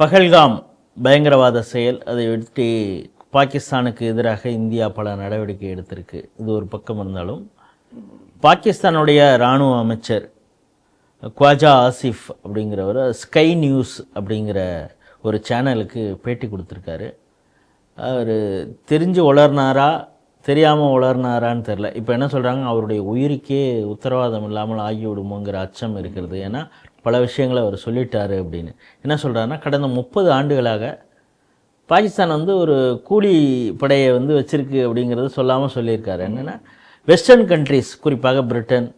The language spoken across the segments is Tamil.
பகல்காம் பயங்கரவாத செயல். அதை ஒட்டி பாகிஸ்தானுக்கு எதிராக இந்தியா பல நடவடிக்கை எடுத்திருக்கு. இது ஒரு பக்கம் இருந்தாலும் பாகிஸ்தானுடைய இராணுவ அமைச்சர் குவாஜா ஆசிஃப் அப்படிங்கிறவர் ஸ்கை நியூஸ் அப்படிங்கிற ஒரு சேனலுக்கு பேட்டி கொடுத்துருக்காரு. அவர் தெரிஞ்சு உளர்னாரா தெரியாமல் உளர்னாரான்னு தெரில இப்போ என்ன சொல்கிறாங்க அவருடைய உயிருக்கே உத்தரவாதம் இல்லாமல் ஆகிவிடுமோங்கிற அச்சம் இருக்கிறது. ஏன்னா பல விஷயங்களை அவர் சொல்லிட்டார் அப்படின்னு. என்ன சொல்கிறாருன்னா கடந்த முப்பது ஆண்டுகளாக பாகிஸ்தான் வந்து ஒரு கூலி படையை வந்து வச்சுருக்கு அப்படிங்கிறது சொல்லாமல் சொல்லியிருக்காரு. என்னென்னா வெஸ்டர்ன் கண்ட்ரீஸ் குறிப்பாக பிரிட்டன்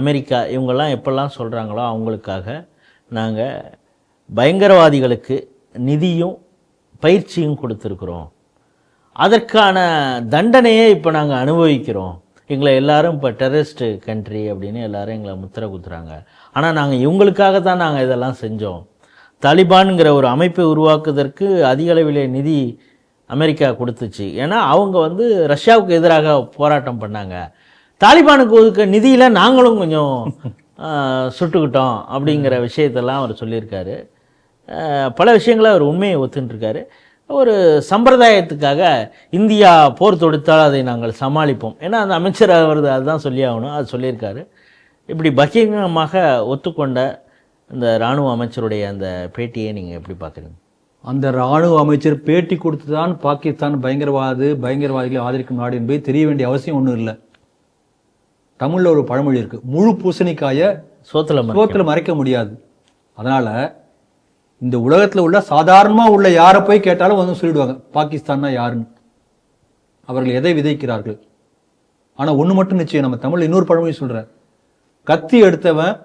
அமெரிக்கா இவங்கெல்லாம் எப்பெல்லாம் சொல்கிறாங்களோ அவங்களுக்காக நாங்கள் பயங்கரவாதிகளுக்கு நிதியும் பயிற்சியும் கொடுத்துருக்குறோம். அதற்கான தண்டனையை இப்போ நாங்கள் அனுபவிக்கிறோம். எங்களை எல்லாரும் இப்போ டெரரிஸ்ட் கண்ட்ரி அப்படின்னு எல்லாரும் எங்களை முத்திரை குத்துறாங்க. ஆனால் நாங்கள் இவங்களுக்காக தான் நாங்கள் இதெல்லாம் செஞ்சோம். தாலிபான்கிற ஒரு அமைப்பை உருவாக்குவதற்கு அதிக அளவில் நிதி அமெரிக்கா கொடுத்துச்சு. ஏன்னா அவங்க வந்து ரஷ்யாவுக்கு எதிராக போராட்டம் பண்ணாங்க. தாலிபானுக்கு ஒதுக்க நிதியில் நாங்களும் கொஞ்சம் சுட்டுக்கிட்டோம் அப்படிங்கிற விஷயத்தெல்லாம் அவர் சொல்லியிருக்காரு. பல விஷயங்களை அவர் உண்மையை ஒத்துன்ட்ருக்காரு ஒரு சம்பிரதாயத்துக்காக இந்தியா போர் தொடுத்தால் அதை நாங்கள் சமாளிப்போம். ஏன்னா அந்த அமைச்சர் அவர் அதுதான் சொல்லி ஆகணும். அது சொல்லியிருக்காரு. இப்படி பகிரங்கமாக ஒத்துக்கொண்ட இந்த இராணுவ அமைச்சருடைய அந்த பேட்டியை நீங்கள் எப்படி பார்க்குறீங்க? அந்த ராணுவ அமைச்சர் பேட்டி கொடுத்து தான் பாகிஸ்தான் பயங்கரவாது பயங்கரவாதிகளை ஆதரிக்கும் நாடு என்பது தெரிய வேண்டிய அவசியம் ஒன்றும் இல்லை. தமிழ்ல ஒரு பழமொழி இருக்கு. முழு பூசணிக்காய சோத்துல சோத்துல மறைக்க முடியாது. அதனால இந்த உலகத்தில் உள்ள சாதாரணமாக உள்ள யாரை போய் கேட்டாலும் வந்து சொல்லிடுவாங்க பாகிஸ்தான்னா யாருன்னு? அவர்கள் எதை விதைக்கிறார்கள்? ஆனால் ஒன்று மட்டும் நிச்சயம் நம்ம தமிழ் இன்னொரு பழமொழி சொல்கிறேன் கத்தி எடுத்தவன்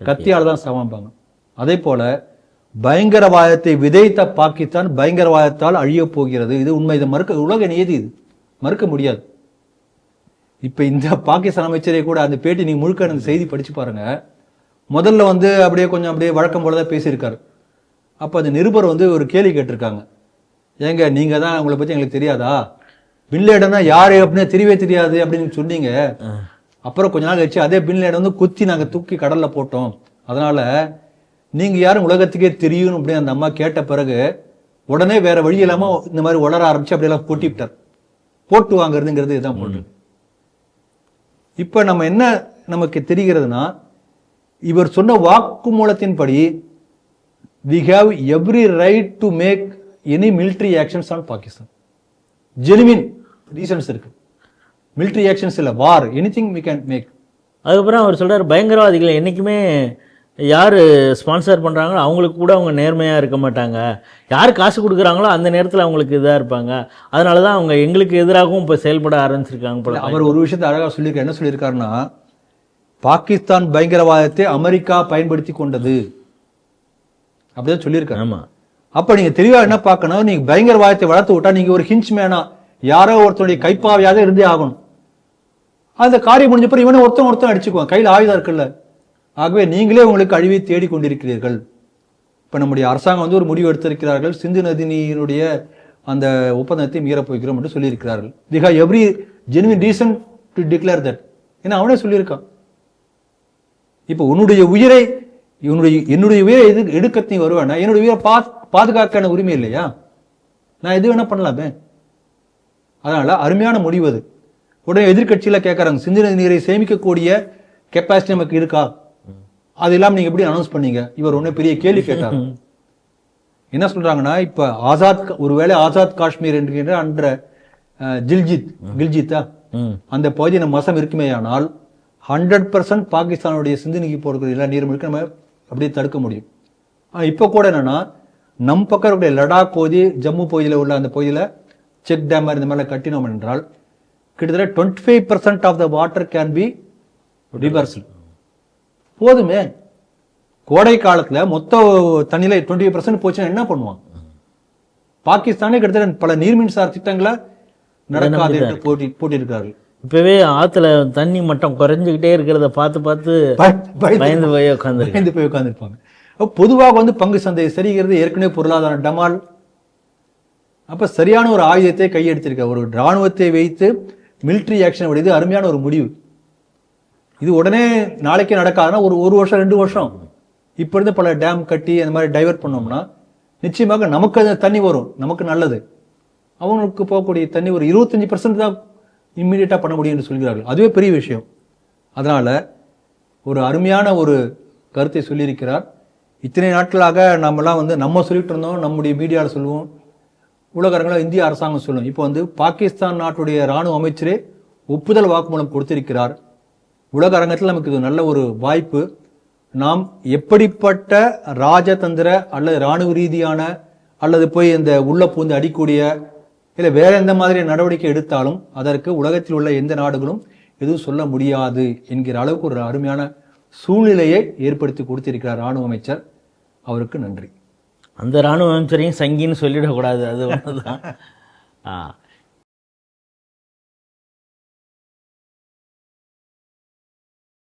கத்தியால் தான் சமாளிப்பாங்க அதே போல பயங்கரவாதத்தை விதைத்த பாகிஸ்தான் பயங்கரவாதத்தால் அழியப் போகிறது. இது உண்மை. இதை மறுக்க உலக நியதி இது. மறுக்க முடியாது. இப்போ இந்த பாகிஸ்தான் அமைச்சரே கூட அந்த பேட்டி நீங்கள் முழுக்க அந்த செய்தி படித்து பாருங்கள் முதல்ல வந்து அப்படியே கொஞ்சம் அப்படியே வழக்கம் போல தான் பேசியிருக்காரு. அப்ப அந்த நிருபர் வந்து ஒரு கேள்வி கேட்டிருக்காங்க. ஏங்க நீங்க தான் உங்களை பத்தி எங்களுக்கு தெரியாதா? பின்லேடனா யாரு அப்படின்னு தெரியவே தெரியாது அப்படின்னு சொன்னீங்க. அப்புறம் கொஞ்ச நாள் கழிச்சு அதே பின்லேடன் வந்து குத்தி நாங்க தூக்கி கடல்ல போட்டோம். அதனால நீங்க யாரும் உலகத்துக்கே தெரியும் அப்படின்னு அந்த அம்மா கேட்ட பிறகு உடனே வேற வழி இல்லாம இந்த மாதிரி உளர ஆரம்பிச்சு அப்படியெல்லாம் போட்டி விட்டார். போட்டு வாங்குறதுங்கிறது இதுதான் போட்டு. இப்ப நம்ம என்ன நமக்கு தெரிகிறதுனா இவர் சொன்ன வாக்குமூலத்தின்படி we have every right to make any military actions on Pakistan genuine reasons இருக்கு. Military ஆக்ஷன்ஸ் இல்ல war anything we can make அதுக்கப்புறம் அவர் சொல்றாரு பயங்கரவாதிகளை என்றைக்குமே யார் ஸ்பான்சர் பண்ணுறாங்களோ அவங்களுக்கு கூட அவங்க நேர்மையாக இருக்க மாட்டாங்க. யார் காசு கொடுக்குறாங்களோ அந்த நேரத்தில் அவங்களுக்கு இதாக இருப்பாங்க. அதனால தான் அவங்க எங்களுக்கு எதிராகவும் இப்போ செயல்பட ஆரம்பிச்சிருக்காங்க போல. அவர் ஒரு விஷயத்தை அழகா சொல்லியிருக்காரு. என்ன சொல்லியிருக்காருன்னா பாகிஸ்தான் பயங்கரவாதத்தை அமெரிக்கா பயன்படுத்தி கொண்டது. அப்படிதான் சொல்லியிருக்காரு. ஆமாம் அப்ப நீங்க தெளிவா என்ன பார்க்கணும்? நீங்க பயங்கரவாதத்தை வளர்த்து விட்டா நீங்க ஒரு ஹிஞ்ச் மேனா யாரோ ஒருத்தருடைய கைப்பாவையாக இருந்தே ஆகணும். அந்த காரியம் முடிஞ்ச பிறகு இவனை ஒருத்தன் ஒருத்தன் அடிச்சுக்குவான். கையில் ஆயுதம் இருக்குல்ல. ஆகவே நீங்களே உங்களுக்கு அழிவை தேடி கொண்டிருக்கிறீர்கள். இப்ப நம்முடைய அரசாங்கம் வந்து ஒரு முடிவு எடுத்திருக்கிறார்கள். சிந்து நதி நீருடைய அந்த ஒப்பந்தத்தை மீறப் போகிறோம் என்று சொல்லியிருக்கிறார்கள். We have every genuine reason to declare that ஏன்னா அவனே சொல்லியிருக்கான். இப்போ உன்னுடைய உயிரை உன்னுடைய என்னுடைய உயிரை எது எடுக்க நீ வருவானா என்னுடைய உயிரை பா பாதுகாக்கான உரிமை இல்லையா? நான் எது வேணா பண்ணலாமே. அதனால அருமையான முடிவு அது. உடனே எதிர்க்கட்சியில கேட்கறாங்க சிந்தின நீரை சேமிக்கக்கூடிய கெப்பாசிட்டி நமக்கு இருக்கா? அது இல்லாம நீங்க எப்படி அனௌன்ஸ் பண்ணீங்க? இவர் ஒண்ணு பெரிய கேள்வி கேட்டார். என்ன சொல்றாங்கன்னா இப்ப ஆசாத் ஒருவேளை ஆசாத் காஷ்மீர் என்கின்ற அன்ற ஜில்ஜித் கில்ஜித்தா அந்த பகுதி நம்ம வசம் இருக்குமேயானால் ஹண்ட்ரட் பர்சன்ட் பாகிஸ்தானுடைய சிந்தனைக்கு போகிற எல்லா நீர்மொழிக்கும் நம்ம அப்படியே தடுக்க முடியும். இப்ப கூட என்னன்னா நம் பக்கம் இருக்கக்கூடிய லடாக் பகுதி ஜம்மு பகுதியில் உள்ள அந்த பகுதியில் செக் டேம் இந்த மாதிரிலாம் கட்டினோம் என்றால் கிட்டத்தட்ட twenty five percent of the water can be reversal போதுமே. கோடை காலத்துல மொத்த தண்ணியில டுவெண்ட்டி பர்சன்ட் போச்சுன்னா என்ன பண்ணுவான் பாகிஸ்தானே கிட்டத்தட்ட பல நீர்மின்சார திட்டங்களை நடக்காது என்று போட்டி போட்டியிருக்கிறார்கள் இப்போவே ஆற்றுல தண்ணி மட்டம் குறைஞ்சிக்கிட்டே இருக்கிறத பார்த்து பார்த்து பய- பயந்து போய் உட்காந்துருக்கு பயந்து போய் உட்கார்ந்திருப்பாங்க அப்ப பொதுவாக வந்து பங்கு சந்தை சரிகிறது ஏற்கனவே பொருளாதார டமால். அப்ப சரியான ஒரு ஆயுதத்தை கையெடுத்திருக்க ஒரு ராணுவத்தை வைத்து military ஆக்ஷன் உடையது அருமையான ஒரு முடிவு. இது உடனே நாளைக்கே நடக்காதுன்னா ஒரு ஒரு வருஷம் ரெண்டு வருஷம். இப்ப இருந்து பல டேம் கட்டி அந்த மாதிரி டைவர்ட் பண்ணோம்னா நிச்சயமாக நமக்கு அது தண்ணி வரும். நமக்கு நல்லது. அவங்களுக்கு போகக்கூடிய தண்ணி ஒரு இருபத்தஞ்சி பர்சன்ட் தான் இம்மீடியட்டாக பண்ண முடியும் என்று சொல்கிறார்கள். அதுவே பெரிய விஷயம். அதனால் ஒரு அருமையான ஒரு கருத்தை சொல்லியிருக்கிறார். இத்தனை நாட்களாக நம்மலாம் வந்து நம்ம சொல்லிகிட்டு இருந்தோம் நம்முடைய மீடியாவில் சொல்லுவோம் உலகரங்கள இந்திய அரசாங்கம் சொல்லும். இப்போ வந்து பாகிஸ்தான் நாட்டுடைய ராணுவ அமைச்சரே ஒப்புதல் வாக்குமூலம் கொடுத்திருக்கிறார். உலக அரங்கத்தில் நமக்கு இது நல்ல ஒரு வாய்ப்பு. நாம் எப்படிப்பட்ட ராஜதந்திர அல்லது ராணுவ ரீதியான அல்லது போய் இந்த உள்ள பூந்து அடிக்கூடிய இல்லை வேற எந்த மாதிரி நடவடிக்கை எடுத்தாலும் அதற்கு உலகத்தில் உள்ள எந்த நாடுகளும் எதுவும் சொல்ல முடியாது என்கிற அளவுக்கு ஒரு அருமையான சூழ்நிலையை ஏற்படுத்தி கொடுத்திருக்கிறார் ராணுவ அமைச்சர். அவருக்கு நன்றி. அந்த ராணுவ அமைச்சரையும் சங்கின்னு சொல்லிடக்கூடாது. அது ஒன்று தான்